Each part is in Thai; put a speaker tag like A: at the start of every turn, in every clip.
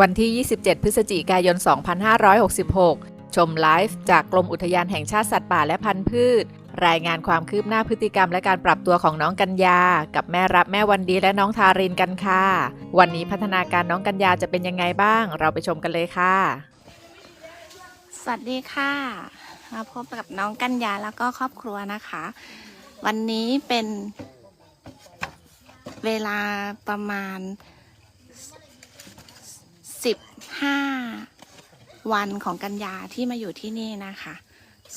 A: วันที่ 27 พฤศจิกายน 2566 ชมไลฟ์จากกรมอุทยานแห่งชาติสัตว์ป่าและพันธุ์พืช รายงานความคืบหน้าพฤติกรรมและการปรับตัวของน้องกัญญา กับแม่รับแม่วันดีและน้องทารินกันค่ะ วันนี้พัฒนาการน้องกัญญาจะเป็นยังไงบ้าง เราไปชมกันเลยค่ะ
B: สวัสดีค่ะ มาพบกับน้องกัญญาแล้วก็ครอบครัวนะคะ วันนี้เป็นเวลาประมาณ 15วันของกัญญาที่มาอยู่ที่นี่นะคะ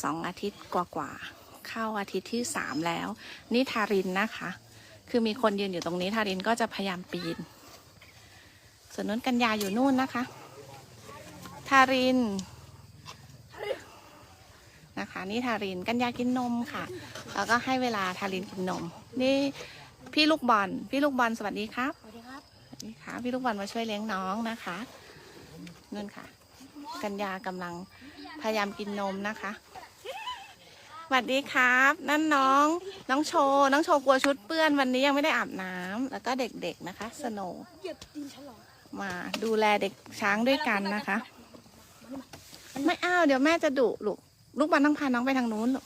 B: สองอาทิตย์กว่าๆเข้าอาทิตย์ที่สามแล้ว นี่ทารินนะคะ คือมีคนยืนอยู่ตรงนี้ทารินก็จะพยายามปีน ส่วนนู้นกัญญาอยู่นู่นนะคะ ทารินนะคะนี่ทารินกัญญากินนมค่ะ แล้วก็ให้เวลาทารินกินนม นี่พี่ลูกบอลพี่ลูกบอลสวัสดีครับ
C: สวัสดีครับ
B: สวัสดีค่ะพี่ลูกบอลมาช่วยเลี้ยงน้องนะคะ นั่นค่ะ กัญญากำลังพยายามกินนมนะคะสวัสดีครับ นั่นน้องน้องโชว์น้องโชว์กลัวชุดเปื้อนวันนี้ยังไม่ได้อาบน้ำแล้วก็เด็กๆนะคะ สโนว์
C: เหยียบตีนฉลอง
B: มาดูแลเด็กช้างด้วยกันนะคะ ไม่อ้าวเดี๋ยวแม่จะดุลูกลูกบอลต้องพาน้องไปทางนู้นลูก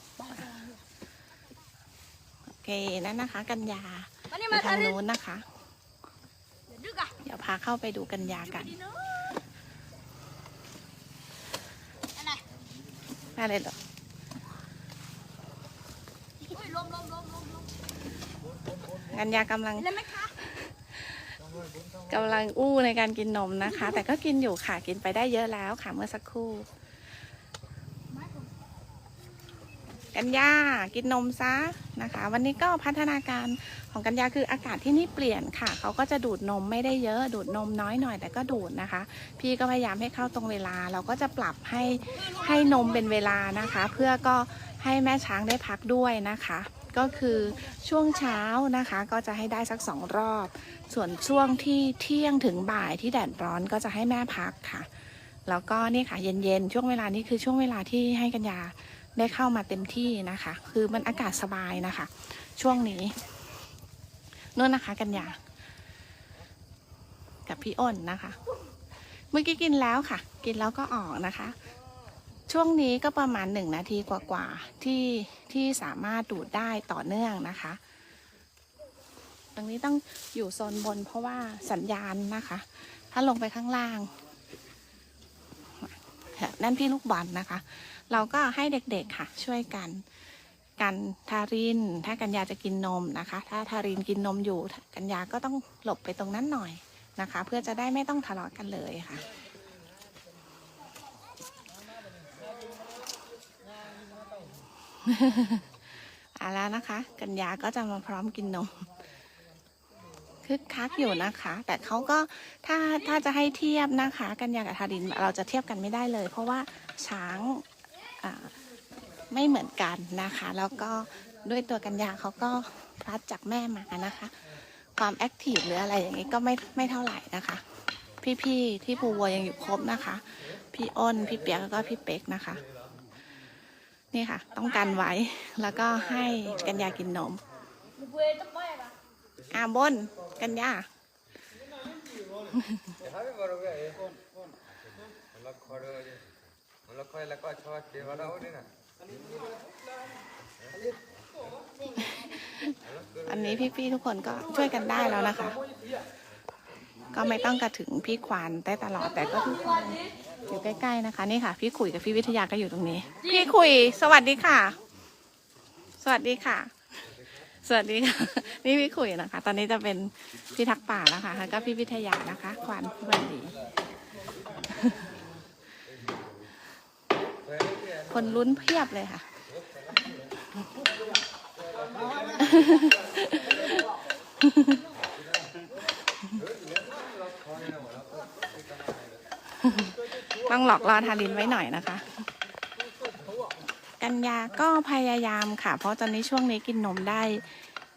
B: โอเคนั่นนะคะ กัญญา
C: มานี่
B: ไป
C: มา
B: ทาง
C: ทาริน
B: นู้นนะคะ
C: เดี๋ยวดึกอะ
B: เดี๋ยวพาเข้าไปดูกัญญากัน
C: ดีเนาะอันไหน
B: ได้เลยเหรอ
C: โอ้ยลมลมลมลมลม
B: กัญญากำลัง
C: เล่นไหมคะ
B: กำลังอู้ในการกินนมนะคะ แต่ก็กินอยู่ค่ะกินไปได้เยอะแล้วค่ะเมื่อสักครู่ กัญญากินนมซะ นะคะ วันนี้ก็พัฒนาการของกัญญาคืออากาศที่นี่เปลี่ยนค่ะเขาก็จะดูดนมไม่ได้เยอะดูดนมน้อยหน่อยแต่ก็ดูดนะคะ พี่ก็พยายามให้เข้าตรงเวลา เราก็จะปรับให้ให้นมเป็นเวลานะคะ เพื่อก็ให้แม่ช้างได้พักด้วยนะคะ ก็คือช่วงเช้านะคะก็จะให้ได้สักสองรอบ ส่วนช่วงที่เที่ยงถึงบ่ายที่แดดร้อนก็จะให้แม่พักค่ะ แล้วก็นี่ค่ะเย็นๆช่วงเวลานี้คือช่วงเวลาที่ให้กัญญา ได้เข้ามาเต็มที่นะคะ คือมันอากาศสบายนะคะ ช่วงนี้นู่นนะคะกัญญากับพี่อ้นนะคะ เมื่อกี้กินแล้วค่ะ กินแล้วก็ออกนะคะ ช่วงนี้ก็ประมาณหนึ่งนาทีกว่าๆที่ที่สามารถดูดได้ต่อเนื่องนะคะตรงนี้ต้องอยู่โซนบนเพราะว่าสัญญาณนะคะ ถ้าลงไปข้างล่างนั่นพี่ลูกบอลนะคะ เราก็ให้เด็กๆค่ะ ช่วยกัน กันทาริน ถ้ากัญญาจะกินนมนะคะ ถ้าทารินกินนมอยู่ กัญญาก็ต้องหลบไปตรงนั้นหน่อยนะคะ เพื่อจะได้ไม่ต้องทะเลาะกันเลยค่ะเอาแล้วนะคะ กัญญาก็จะมาพร้อมกินนมคึกคักอยู่นะคะ แต่เขาก็ถ้าถ้าจะให้เทียบนะคะ กัญญากับทารินเราจะเทียบกันไม่ได้เลย เพราะว่าช้าง ไม่เหมือนกันนะคะ แล้วก็ด้วยตัวกัญญาเขาก็พัดจากแม่มานะคะ ความแอคทีฟหรืออะไรอย่างนี้ก็ไม่ไม่เท่าไหร่นะคะ พี่ๆที่ภูวัวยังอยู่ครบนะคะ พี่อ้นพี่เปียกแล้วก็พี่เป็กนะคะนี่ค่ะ ต้องกันไว้แล้วก็ให้กัญญากินนม
C: เว้ยต้องไปปะ
B: อา บนกัญญาอันนี้พี่ๆทุกคนก็ช่วยกันได้แล้วนะคะ ก็ไม่ต้องกระถึงพี่ควานได้ตลอดแต่ก็ทุกคนอยู่ใกล้ๆนะคะ นี่ค่ะ พี่ขุยกับพี่วิทยาก็อยู่ตรงนี้ พี่ขุย สวัสดีค่ะ สวัสดีค่ะ สวัสดีค่ะ นี่พี่ขุยนะคะ ตอนนี้จะเป็นพี่ทักป่าแล้วค่ะแล้วก็พี่วิทยานะคะควานพี่บันดี คนลุ้นเพียบเลยค่ะ ต้องหลอกล่อทารินไว้หน่อยนะคะ กัญญาก็พยายามค่ะ เพราะตอนนี้ช่วงนี้กินนมได้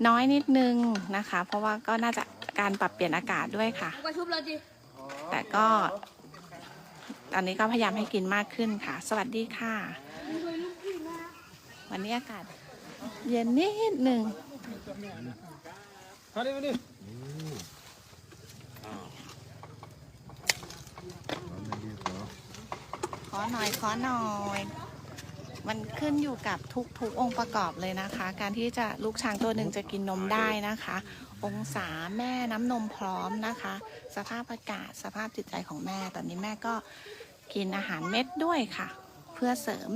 B: น้อยนิดนึงนะคะ เพราะว่าก็น่าจะการปรับเปลี่ยนอากาศด้วยค่ะ
C: กระชุบเลยดิ
B: แต่ก็ตอนนี้ก็พยายามให้กินมากขึ้นค่ะ สวัสดีค่ะ วันนี้อากาศเย็นนิดหนึ่ง
D: มาดิมาดิ
B: ขอหน่อยขอหน่อย มันขึ้นอยู่กับทุกทุกองค์ประกอบเลยนะคะ การที่จะลูกช้างตัวหนึ่งจะกินนมได้นะคะ องศาแม่น้ำนมพร้อมนะคะ สภาพอากาศสภาพจิตใจของแม่ตอนนี้แม่ก็กินอาหารเม็ดด้วยค่ะ เพื่อเสริม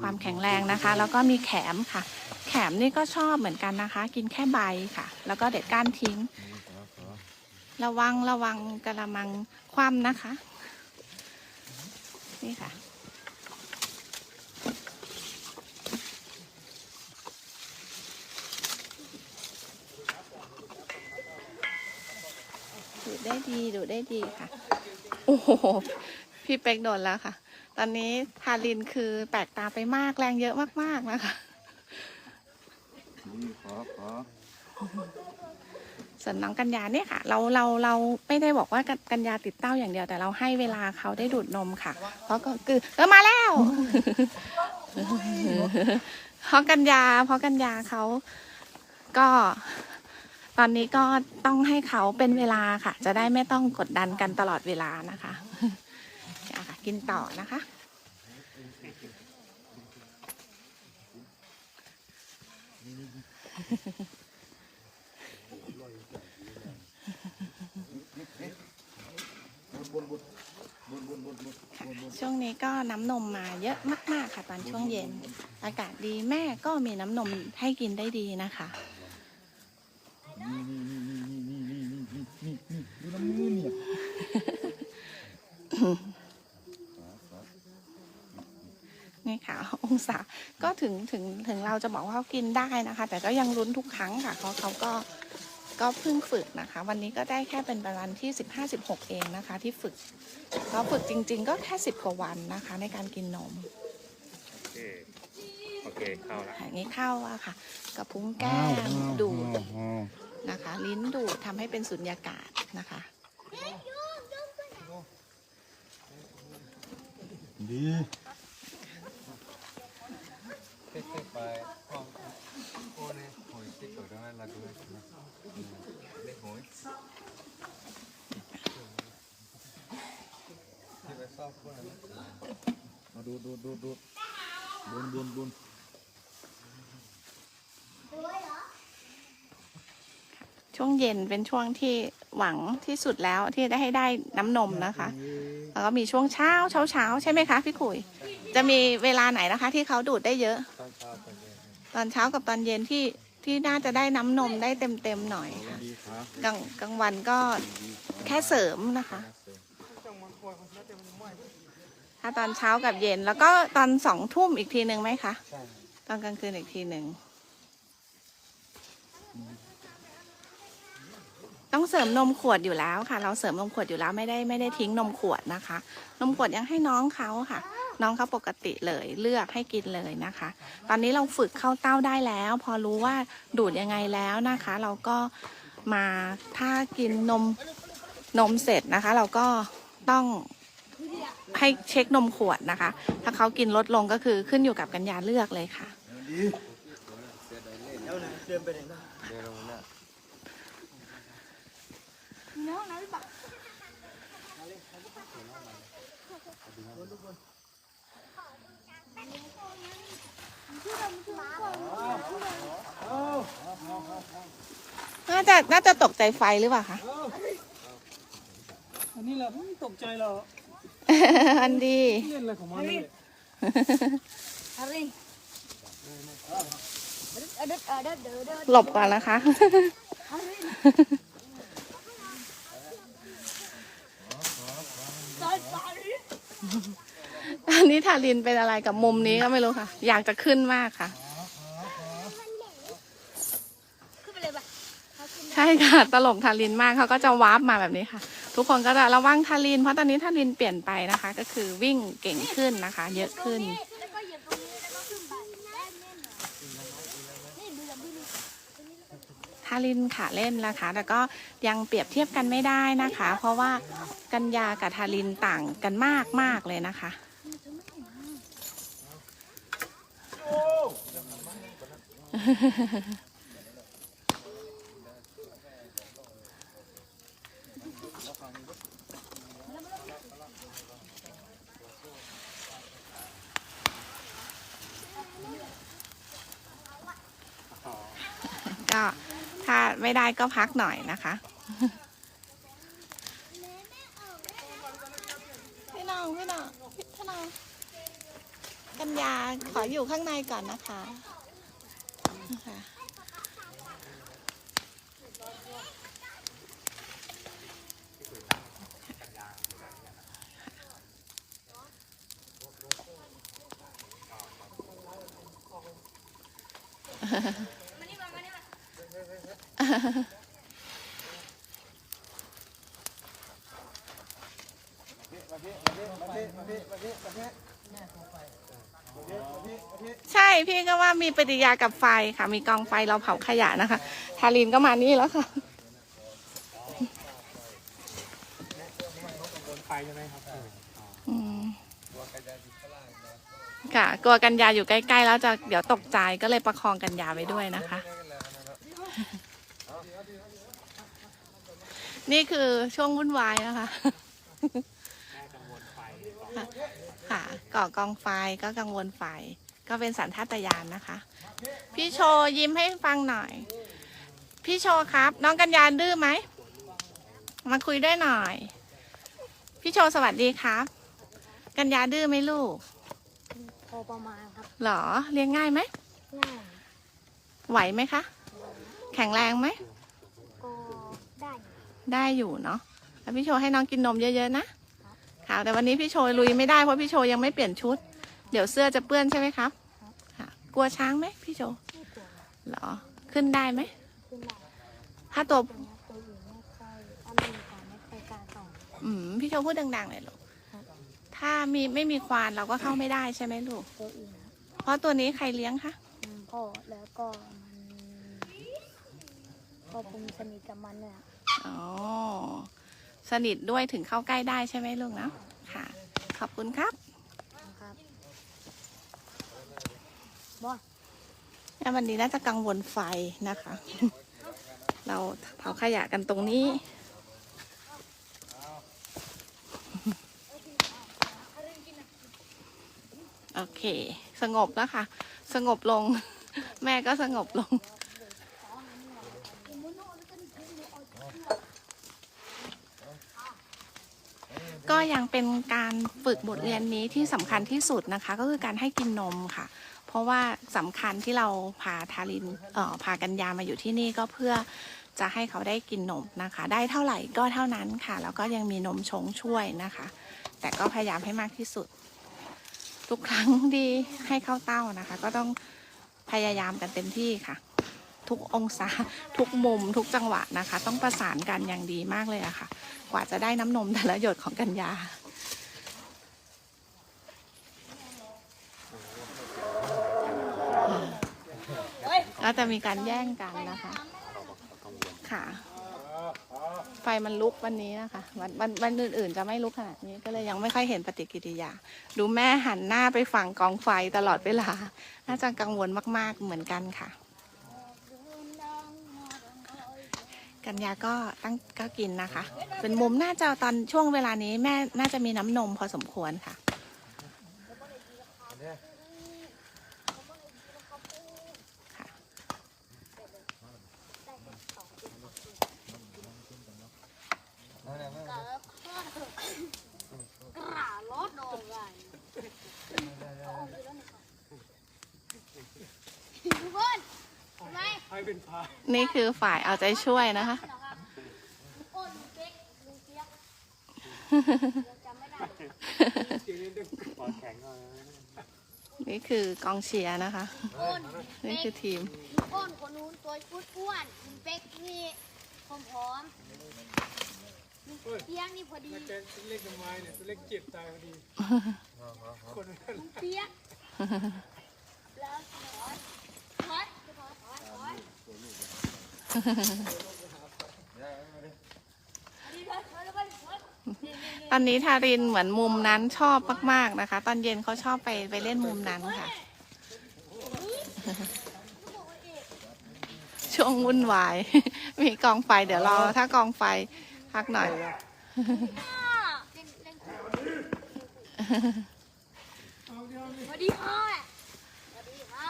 B: ความแข็งแรงนะคะ แล้วก็มีแขมค่ะ แขมนี่ก็ชอบเหมือนกันนะคะ กินแค่ใบค่ะ แล้วก็เด็ดก้านทิ้ง ระวังระวังกระมังคว่ำนะคะ นี่ค่ะดูได้ดีดูได้ดีค่ะ โอ้โห พี่เป็กโดนแล้วค่ะ ตอนนี้ทารินคือแปลกตาไปมากแรงเยอะมากๆนะคะ
D: นี่ขอขอ
B: ส่วนน้องกัญญาเนี่ยค่ะ เราเราเราไม่ได้บอกว่ากัญญาติดเต้าอย่างเดียวแต่เราให้เวลาเขาได้ดูดนมค่ะ เพราะก็คือเออมาแล้วเพราะกัญญา เพราะกัญญาเขาก็ ตอนนี้ก็ต้องให้เขาเป็นเวลาค่ะ จะได้ไม่ต้องกดดันกันตลอดเวลานะคะ กินต่อนะคะ ช่วงนี้ก็น้ำนมมาเยอะมาก ๆ ค่ะ ตอนช่วงเย็น อากาศดีแม่ก็มีน้ำนมให้กินได้ดีนะคะ
D: ดูน้ำมือเนี่ย
B: นี่ค่ะ องศาก็ถึงถึงถึงเราจะบอกว่าเขากินได้นะคะ แต่ก็ยังลุ้นทุกครั้งค่ะเพราะเขาก็ก็เพิ่งฝึกนะคะ วันนี้ก็ได้แค่เป็นประมาณที่สิบห้าสิบหกเองนะคะ ที่ฝึกเขาฝึกจริง ๆ ก็แค่สิบกว่าวันนะคะ ในการกินนม
E: โอเคโอเคเข้าละ
B: อย่างนี้เข้าอะค่ะกระพุ้งแก้มดูดนะคะ ลิ้นดูดทำให้เป็นสุญญากาศนะคะ
D: ดี
F: Este para pone joycito, ¿no? La cabeza. De joy. Sí, eso fue.
D: มาดูดูดูดูบุญบุญบุญ
B: ช่วงเย็นเป็นช่วงที่หวังที่สุดแล้วที่ได้ให้ได้น้ำนมนะคะ แล้วก็มีช่วงเช้าเช้าเช้าใช่ไหมคะพี่ขุย จะมีเวลาไหนนะคะ ที่เขาดูดได้เยอะ
F: Tan chao, pues.
B: ตอนเช้ากับตอนเย็นที่ที่น่าจะได้น้ำนมได้เต็มเต็มๆหน่อยค่ะ
D: ดีครับ
B: กลางกลางวันก็แค่เสริมนะคะ ถ้าตอนเช้ากับเย็นแล้วก็ตอนสองทุ่มอีกทีหนึ่งไหมคะ
F: ใช่
B: ตอนกลางคืนอีกทีหนึ่ง ต้องเสริมนมขวดอยู่แล้วค่ะ เราเสริมนมขวดอยู่แล้วไม่ได้ไม่ได้ทิ้งนมขวดนะคะ นมขวดยังให้น้องเขาค่ะ น้องเขาปกติเลยเลือกให้กินเลยนะคะ ตอนนี้เราฝึกเข้าเต้าได้แล้ว พอรู้ว่าดูดยังไงแล้วนะคะ เราก็มาถ้ากินนมนมเสร็จนะคะ เราก็ต้องให้เช็คนมขวดนะคะ ถ้าเขากินลดลงก็คือขึ้นอยู่กับกัญญาเลือกเลยค่ะ
D: ดี
F: Pero una.
C: มีห้องน้ำหรือเปล่า
B: น่าจะน่าจะตกใจไฟหรือเปล่าคะ
G: อันนี้แหละไม่ตกใจหรอก
B: อันดี
G: เล่นอะไรของมันนี่
C: อะไรเด็ดเด็ดเด็ดเด็ด
B: หลบก่อนนะคะ
C: ซอยซ อย
B: อันนี้ทารินเป็นอะไรกับมุมนี้ก็ไม่รู้ค่ะ อยากจะขึ้นมากค่ะ
C: ขึ้นไปเลยป่ะเขาขึ้นได้
B: ใช่ค่ะ ตลกทารินมากเขาก็จะวาร์ปมาแบบนี้ค่ะ ทุกคนก็จะระวังทาริน เพราะตอนนี้ทารินเปลี่ยนไปนะคะ ก็คือวิ่งเก่งขึ้นนะคะ เยอะขึ้น
C: แล้วก็เหยียบตรงนี้แล้วก็ขึ้นไปแน่นแน่นนี่ดูแบบดูนี่
B: ทารินขาเล่นนะคะ แต่ก็ยังเปรียบเทียบกันไม่ได้นะคะ เพราะว่ากัญญากับทารินต่างกันมากมากๆเลยนะคะ ก็ถ้าไม่ได้ก็พักหน่อยนะคะ พี่น้องพี่น้องพี่น้องกัญญาขออยู่ข้างในก่อนนะคะ ค่ะ ใช่พี่ก็ว่า มีปฏิยากับไฟค่ะ มีกองไฟเราเผาขยะนะคะ ทารินก็มานี่แล้วค่ะ
E: ค่ะ
B: กลัวกัญญาอยู่ใกล้ๆแล้วจะเดี๋ยวตกใจก็เลยประคองกัญญาไว้ด้วยนะคะ
F: นี่คื
B: อช่วงวุ่นวายนะคะค่ะก่อกองไฟก็กังวลไฟ ก็เป็นสันทัตยานนะคะ พี่โชยิ้มให้ฟังหน่อย พี่โชครับ น้องกัญญาดื้อไหม มาคุยด้วยหน่อย พี่โชสวัสดีครับ กัญญาดื้อไหมลูก
C: พอประมาณครับ
B: หรอเลี้ยงง่ายไหม
C: ง่าย
B: ไหวไหมคะ แข็งแรงไหม
C: ก็ได้
B: ได้อยู่เนาะแล้วพี่โชให้น้องกินนมเยอะๆนะค่ะแต่วันนี้พี่โชลุยไม่ได้เพราะพี่โชยังไม่เปลี่ยนชุด เดี๋ยวเสื้อจะเปื้อนใช่ไหมครับค่ะกลัวช้างไหมพี่โช
C: ไม่กลัว
B: เหรอ ขึ้นได้ไหม
C: ขึ้นได้
B: ถ้าตัว
C: ตัวนี้ตัวอื่นไม่ค่อยถ้าไม่มีการไม่ค่อยกล้าต่อ
B: อืมพี่โชพูดดังๆเลยลูก
C: ครับ
B: ถ้ามีไม่มีควานเราก็เข้าไม่ได้ใช่ไหมลูก
C: ตัวอื่นนะ
B: เพราะตัวนี้ใครเลี้ยงคะ
C: อืมพ่อแล้วก็มันพ่อผมสนิทกับมันเนี่ย
B: อ๋อ สนิทด้วยถึงเข้าใกล้ได้ใช่ไหมลูกเนาะค่ะ ขอบคุณครับ
C: นะครับบอส
B: แล้ววันนี้น่าจะกังวลไฟนะคะ เราเผาขยะกันตรงนี้ โอเค สงบแล้วค่ะ สงบลง แม่ก็สงบลงก็ยังเป็นการฝึกบทเรียนนี้ที่สำคัญที่สุดนะคะ ก็คือการให้กินนมค่ะ ราะว่าสำคัญที่เราพาทารินเอ่อพากัญญามาอยู่ที่นี่ก็เพื่อจะให้เขาได้กินนมนะคะ ได้เท่าไหร่ก็เท่านั้นค่ะ แล้วก็ยังมีนมชงช่วยนะคะ แต่ก็พยายามให้มากที่สุด ทุกครั้งที่ให้เข้าเต้านะคะ ก็ต้องพยายามกันเต็มที่ค่ะ ทุกองศาทุกมุมทุกจังหวะนะคะ ต้องประสานกันอย่างดีมากเลยอะค่ะ กว่าจะได้น้ำนมแต่ละหยดของกัญญา ก็จะมีการแย่งกันนะคะ ค่ะ ไฟมันลุกวันนี้นะคะวันวันวันอื่นๆจะไม่ลุกขนาดนี้ก็เลยยังไม่ค่อยเห็นปฏิกิริยา ดูแม่หันหน้าไปฝั่งกองไฟตลอดเวลา น่าจะกังวลมากๆเหมือนกันค่ะ กัญญาก็ตั้งก็กินนะคะ เป็นมุมน่าจะตอนช่วงเวลานี้แม่น่าจะมีน้ำนมพอสมควรค่ะ
F: เอาเนี่ยไม่
C: กระรถโดนไงทุกคนทำไม
E: ให้เป็ นพา
B: นี่คือฝ่ายเอาใจช่วยนะคะ
C: โอ้ลุงเป๊กลุงเปียกจำไม่ได้
E: ทีนี้ดึงปอดแข็งเอา
B: นี่คือกองเชียร์นะคะ
C: อ้น
B: นี่คือทีม
C: อ้นคนนู้นตัวอ้วนๆลุงเป๊กนี่ผอมๆลุงเปียกนี่พอดี
E: แกเล็กทำไมเนี่ยตัวเล็กเจ็บตายพอดีคนนั้น
C: ลุงเปียกแล้วถอยถอยถอยถอยถอยดีเลยถอยแล้วไปถอยนี่นี่นี่
B: ตอนนี้ทารินเหมือนมุมนั้นชอบมาก ๆ นะคะ ตอนเย็นเขาชอบไปไปเล่นมุมนั้นค่ะ ช่วงวุ่นวาย มีกองไฟเดี๋ยวรอถ้ากองไฟพักหน่อย
C: เล่นเล่นสวัสดีค่ะสวัสดีค่ะ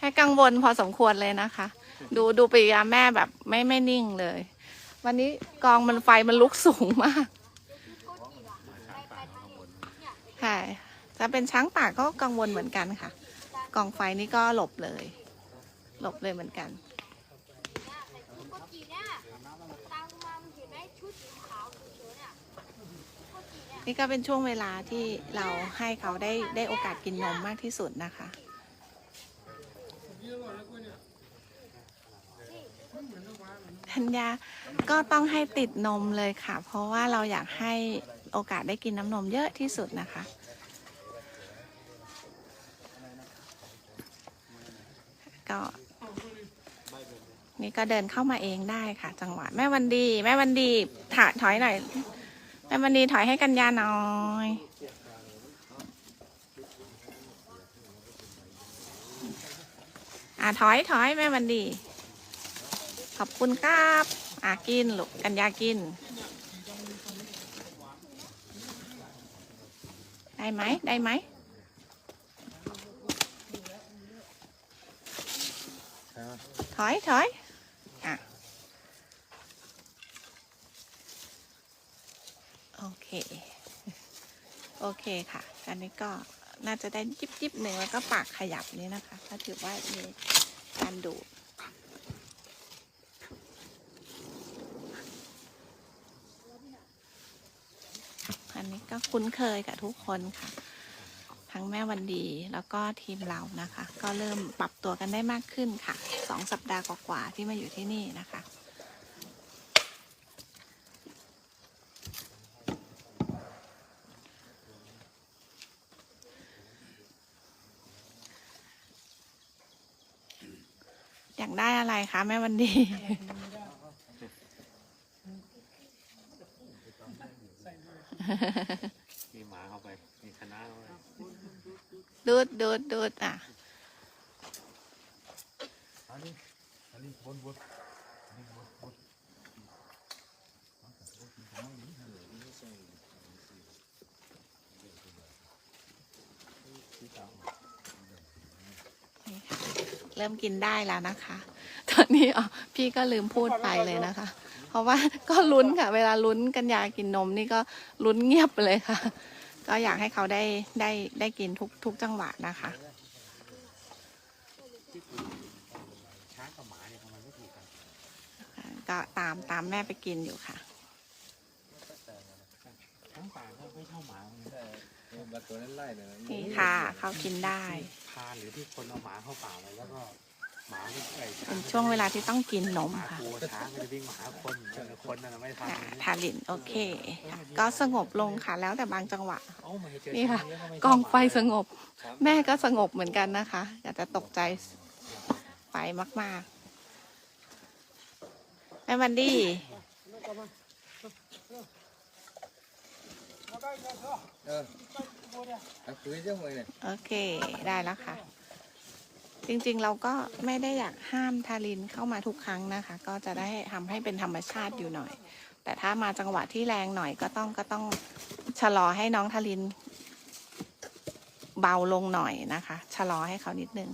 B: ให้กังวลพอสมควรเลยนะคะ ดูดูปิยาแม่แบบไม่ไม่นิ่งเลย วันนี้กองมันไฟมันลุกสูงมากใช่ถ้าเป็นช้างป่าก็กังวลเหมือนกันค่ะ กองไฟนี่ก็หลบเลย หลบเลยเหมือนกันนี่ก็เป็นช่วงเวลาที่เราให้เขาได้ได้โอกาสกินนมมากที่สุดนะคะ ธัญญาก็ต้องให้ติดนมเลยค่ะ เพราะว่าเราอยากให้โอกาสได้กินน้ำนมเยอะที่สุดนะคะ ก็นี่ก็เดินเข้ามาเองได้ค่ะ จังหวะแม่วันดี แม่วันดีถอยถอยหน่อย แม่วันดีถอยให้กันยาหน่อยอ่าถอยถอยแม่วันดี ขอบคุณครับอ่ากินลูกกันยากิน ได้ไหมได้ไหมถอยถอยอะโอเค โอเคค่ะ อันนี้ก็น่าจะได้จิบจิบหนึ่งแล้วก็ปากขยับนี้นะคะ ถ้าถือว่ามีการดูด อันนี้ ก็คุ้นเคยกับทุกคนค่ะ ทั้งแม่วันดีแล้วก็ทีมเรานะคะ ก็เริ่มปรับตัวกันได้มากขึ้นค่ะสองสัปดาห์กว่าๆที่มาอยู่ที่นี่นะคะอยากได้อะไรคะแม่วันดี
F: มีหมาเข้าไป มีคณะเข้าไป
B: ดูดดูดดูดอะ
D: อันนี้อันนี้บนบน
B: นี่ค่ะเริ่มกินได้แล้วนะคะ ตอนนี้อ๋อพี่ก็ลืมพูดไปเลยนะคะเพ ราะว่าก็ลุ้นค่ะ เวลาลุ้นกันยากินนมนี่ก็ลุ้นเงียบไปเลยค่ะ ก็อยากให้เขาได้ได้ได้กินทุกทุกจังหวะนะคะ
F: ช้างกับหมาเนี่ยทำไมไม่ถูกกัน
B: ก็ตามตามแม่ไปกินอยู่ค่ะ
F: ช้างป่าก็ไม่เท่าหมาเลย
B: นี่ค่ะ เขากินได้
F: พาหรือที่คนเอาหมาเข้าป่าไปแล้วก็
B: เป็นช่วงเวลาที่ต้องกินนม
F: หมา
B: ค่ะ
F: กลัวช้างก็จะวิ่งมาหาคนเออคนนั่นนะไม่ทัน
B: ค่ะ
F: เลย
B: ทาลินโอเคค่ะก็สงบลงค่ะแล้วแต่บางจังหวะ
F: เอ้าไม่เจอ
B: นี่ค่ะ
F: ช้างเยอะไม่
B: กองไฟส
F: เท่าห
B: งบ แม่ก็สงบเหมือนกันนะคะอยากจะตกใจไฟมากๆแม่วันดี
F: เออเอาคุยเรื่องอะไรเนี่ย
B: โอเค ได้แล้วค่ะ จริงๆเราก็ไม่ได้อยากห้ามทารินเข้ามาทุกครั้งนะคะ ก็จะได้ทำให้เป็นธรรมชาติอยู่หน่อย แต่ถ้ามาจังหวะที่แรงหน่อยก็ต้องก็ต้องชะลอให้น้องทารินเบาลงหน่อยนะคะชะลอให้เขานิดนึง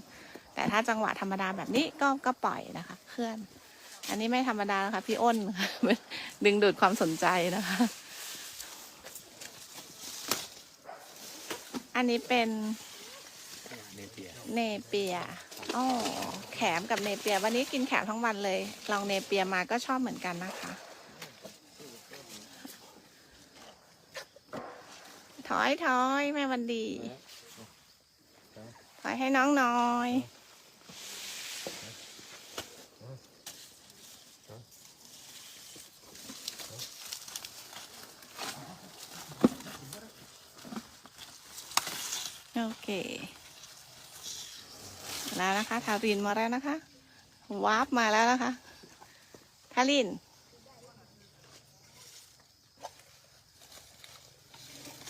B: แต่ถ้าจังหวะธรรมดาแบบนี้ก็ก็ปล่อยนะคะ เคลื่อน อันนี้ไม่ธรรมดานะคะ พี่อ้น ดึงดูดความสนใจนะคะ อันนี้เป็น
F: เนเปีย
B: เนเปียอ๋อแขมกับเนเปีย วันนี้กินแขมทั้งวันเลย ลองเนเปียมาก็ชอบเหมือนกันนะคะ ถอยถอยแม่วันดี ถอยให้น้องหน่อยโอเค แล้วนะคะ ทารินมาแล้วนะคะวาร์ปมาแล้วนะคะ ทาริน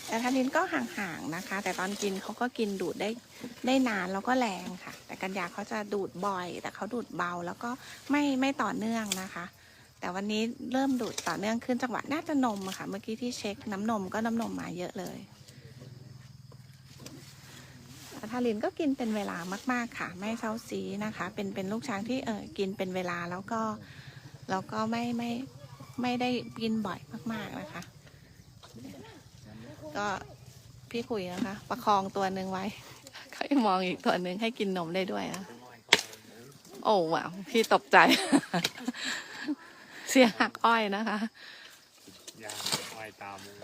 B: แต่ทารินก็ห่างๆนะคะ แต่ตอนกินเขาก็กินดูดได้ได้นานแล้วก็แรงค่ะ แต่กัญญาเขาจะดูดบ่อย แต่เขาดูดเบาแล้วก็ไม่ไม่ต่อเนื่องนะคะ แต่วันนี้เริ่มดูดต่อเนื่องขึ้นจังหวะน่าจะนมอะค่ะ เมื่อกี้ที่เช็คน้ำนมก็น้ำนมมาเยอะเลย ทารินก็กินเป็นเวลามากๆค่ะ ไม่เซาซีนะคะ เป็นเป็นลูกช้างที่เออกินเป็นเวลาแล้วก็แล้วก็ไม่ไม่ไม่ได้กินบ่อยมากๆนะคะ ก็พี่คุยนะคะ ประคองตัวหนึ่งไว้เขายังมองอีกตัวหนึ่งให้กินนมได้ด้วยนะโอ้ว้าวพี่ตกใจ เสียหักอ้อยนะคะ
F: ยาไอยตามเลย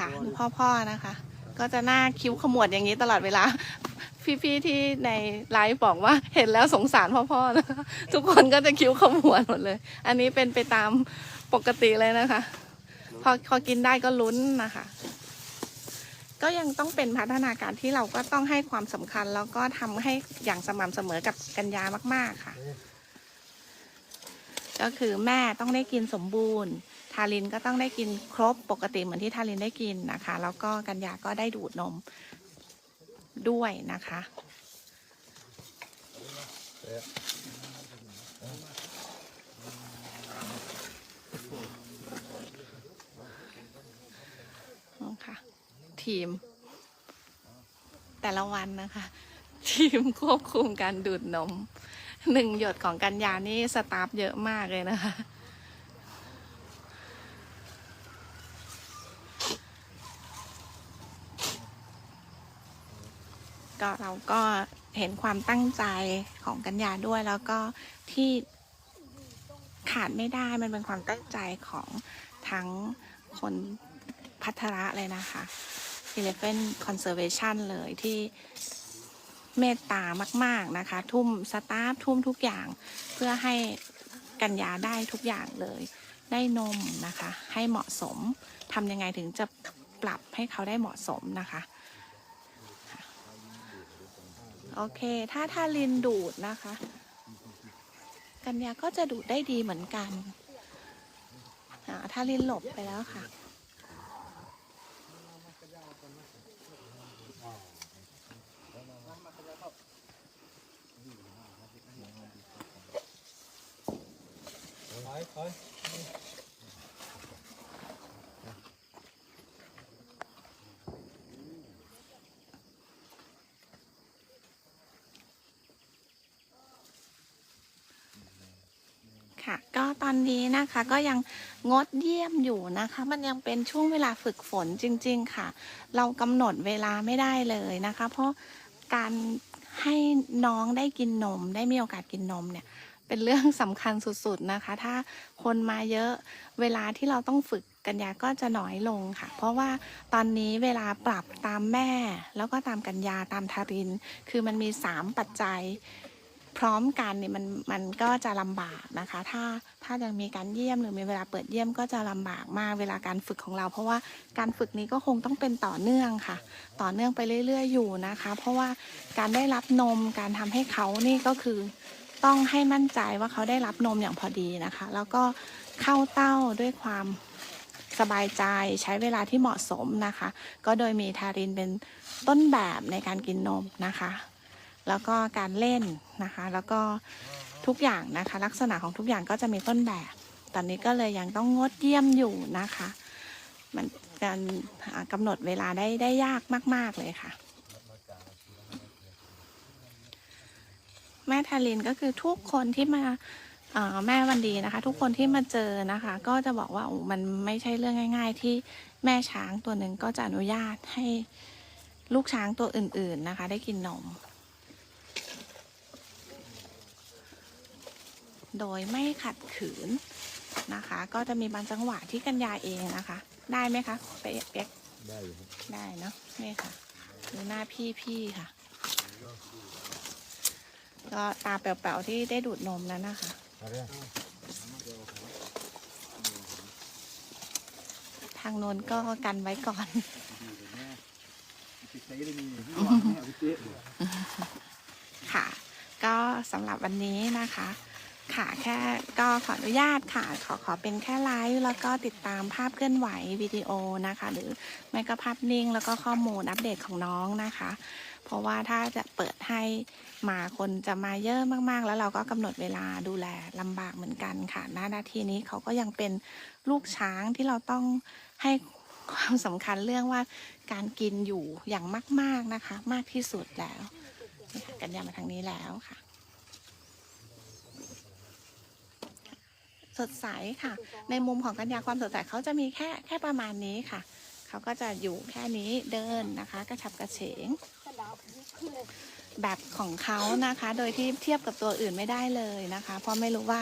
B: ค่ะดูพ่อๆนะคะ ก็จะหน้าคิ้วขมวดอย่างนี้ตลอดเวลา พี่ๆที่ในไลฟ์บอกว่าเห็นแล้วสงสารพ่อๆนะคะทุกคนก็จะคิ้วขมวดหมดเลย อันนี้เป็นไปตามปกติเลยนะคะ พอพอกินได้ก็ลุ้นนะคะ ก็ยังต้องเป็นพัฒนาการที่เราก็ต้องให้ความสำคัญ แล้วก็ทำให้อย่างสม่ำเสมอกับกัญญามาก ๆค่ะ ก็คือแม่ต้องได้กินสมบูรณ์ ทารินก็ต้องได้กินครบปกติเหมือนที่ทารินได้กินนะคะ แล้วก็กัญญาก็ได้ดูดนมด้วยนะคะนี่ค่ะ ทีม แต่ละวันนะคะ ทีมควบคุมการดูดนมหนึ่งหยดของกัญญานี่สตาฟเยอะมากเลยนะคะ ก็เราก็เห็นความตั้งใจของกัญญาด้วย แล้วก็ที่ขาดไม่ได้มันเป็นความตั้งใจของทั้งคนพัฒระเลยนะคะ Elephant Conservation เลยที่เมตตามาก ๆนะคะ ทุ่มสตาฟทุ่มทุกอย่างเพื่อให้กัญญาได้ทุกอย่างเลย ได้นมนะคะ ให้เหมาะสมทำยังไงถึงจะปรับให้เขาได้เหมาะสมนะคะ โอเค ถ้าทาลินดูดนะคะ กัญญาก็จะดูดได้ดีเหมือนกันอ่าทาลินหลบไปแล้วค่ะ
E: ถอยถอย
B: ค่ะ ก็ตอ นะคะ ก็ยังงดเยี่ยมอยู่นะคะ มันยังเป็นช่วงเวลาฝึกฝนจริง ๆ ค่ะ เรากำหนดเวลาไม่ได้เลยนะคะ เพราะการให้น้องได้กินนม ได้มีโอกาสกินนมเนี่ย เป็นเรื่องสำคัญสุดๆนะคะ ถ้าคนมาเยอะเวลาที่เราต้องฝึกกัญญาก็จะน้อยลงค่ะ เพราะว่าตอนนี้เวลาปรับตามแม่ แล้วก็ตามกัญญาตามทาริน คือมันมีสามปัจจัย พร้อมกันเนี่ยมันมันก็จะลำบากนะคะ ถ้าถ้ายังมีการเยี่ยมหรือมีเวลาเปิดเยี่ยมก็จะลำบากมากเวลาการฝึกของเรา เพราะว่าการฝึกนี้ก็คงต้องเป็นต่อเนื่องค่ะ ต่อเนื่องไปเรื่อย ๆ อยู่นะคะ เพราะว่าการได้รับนมการทำให้เขานี่ก็คือต้องให้มั่นใจว่าเขาได้รับนมอย่างพอดีนะคะ แล้วก็เข้าเต้าด้วยความสบายใจใช้เวลาที่เหมาะสมนะคะ ก็โดยมีทารินเป็นต้นแบบในการกินนมนะคะ แล้วก็การเล่นนะคะ แล้วก็ทุกอย่างนะคะ ลักษณะของทุกอย่างก็จะมีต้นแบบ ตอนนี้ก็เลยยังต้องงดเยี่ยมอยู่นะคะ มันการกำหนดเวลาได้ได้ยากมาก ๆ เลยค่ะ แม่ทารินก็คือทุกคนที่มาแม่วันดีนะคะ ทุกคนที่มาเจอนะคะ ก็จะบอกว่าโอ้มันไม่ใช่เรื่องง่าย ๆ ที่แม่ช้างตัวหนึ่งก็จะอนุญาตให้ลูกช้างตัวอื่น ๆนะคะ ได้กินนม โดยไม่ขัดขืนนะคะ ก็จะมีบางจังหวะที่กัญญาเองนะคะ ได้ไหมคะเป๊กเป๊ก
D: ได้อยู่ครับ
B: ได้เนาะนี่ค่ะดูหน้าพี่พี่ค่ะ ก็ตาแป๋วๆที่ได้ดูดนมนั้นนะคะทางโน้นก็กันไว้ก่อน
D: ไปเตะได้มีที่หวังเนี่ยไปเตะ
B: ค่ะ ก็สำหรับวันนี้นะคะ ค่ะแค่ก็ขออนุญาตค่ะ ขอขอเป็นแค่ไลฟ์แล้วก็ติดตามภาพเคลื่อนไหววิดีโอนะคะ หรือไม่ก็ภาพนิ่งแล้วก็ข้อมูลอัปเดตของน้องนะคะ เพราะว่าถ้าจะเปิดให้มาคนจะมาเยอะมากๆ แล้วเราก็กำหนดเวลาดูแลลำบากเหมือนกันค่ะณนาทีนี้เขาก็ยังเป็นลูกช้างที่เราต้องให้ความสำคัญเรื่องว่าการกินอยู่อย่างมาก ๆนะคะ มากที่สุดแล้ว กันยามาทางนี้แล้วค่ะ สดใสค่ะ ในมุมของกัญญาความสดใสเขาจะมีแค่แค่ประมาณนี้ค่ะ เขาก็จะอยู่แค่นี้เดินนะคะ กระฉับกระเฉง แบบของเขานะคะ โดยที่เทียบกับตัวอื่นไม่ได้เลยนะคะ เพราะไม่รู้ว่า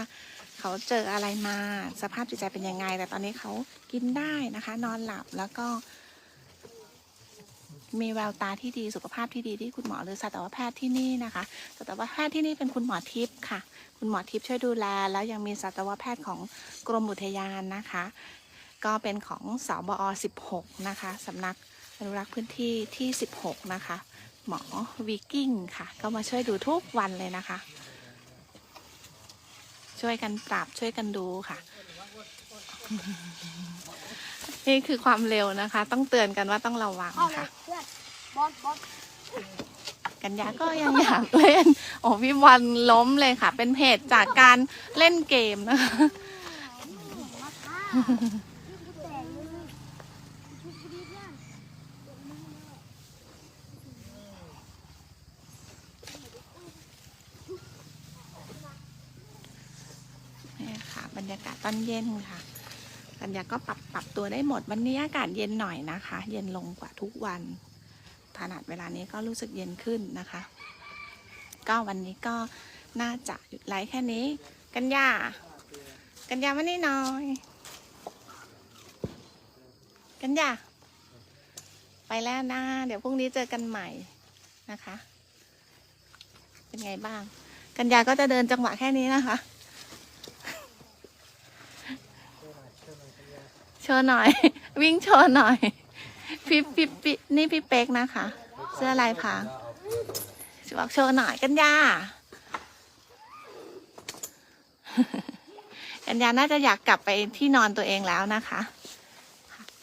B: เขาเจออะไรมาสภาพจิตใจเป็นยังไง แต่ตอนนี้เขากินได้นะคะ นอนหลับแล้วก็ มีแววตาที่ดีสุขภาพที่ดีที่คุณหมอหรือสัตวแพทย์ที่นี่นะคะสัตวแพทย์ที่นี่เป็นคุณหมอทิพย์ค่ะ คุณหมอทิพย์ช่วยดูแล แล้วยังมีสัตวแพทย์ของกรมอุทยานนะคะ ก็เป็นของสบอ 16 นะคะสำนักอนุรักษ์พื้นที่ที่ 16 นะคะ หมอวีกิ้งค่ะ ก็มาช่วยดูทุกวันเลยนะคะ ช่วยกันปรับช่วยกันดูค่ะนี่คือความเร็วนะคะ ต้องเตือนกันว่าต้องระวังค่ะ กัญญาก็ยังอยากเล่น โอ้พี่วันล้มเลยค่ะ เป็นเพจจากการเล่นเกมนะคะ
C: มากูแตอดีเพื่อน
B: นี่ค่ะ บรรยากาศตอนเย็นค่ะกัญญาก็ปรับปรับตัวได้หมดวันนี้อากาศเย็นหน่อยนะคะ เย็นลงกว่าทุกวัน ขนาดเวลานี้ก็รู้สึกเย็นขึ้นนะคะ ก็วันนี้ก็น่าจะหยุดไลฟ์แค่นี้ กัญญากัญญามานี่น่อย กัญญาไปแล้วนะ เดี๋ยวพรุ่งนี้เจอกันใหม่นะคะ เป็นไงบ้าง กัญญาก็จะเดินจังหวะแค่นี้นะคะ โชว์หน่อย วิ่งโชว์หน่อย พี่พี่พี่นี่พี่เป๊กนะคะ เสื้อลายพรางบอกโชว์หน่อยกัญญากัญญาน่าจะอยากกลับไปที่นอนตัวเองแล้วนะคะ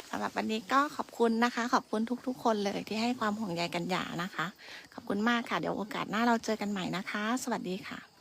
B: สำหรับวันนี้ก็ขอบคุณนะคะ ขอบคุณทุก ๆ คนเลยที่ให้ความห่วงใยกัญญานะคะ ขอบคุณมากค่ะ เดี๋ยวโอกาสหน้าเราเจอกันใหม่นะคะ สวัสดีค่ะ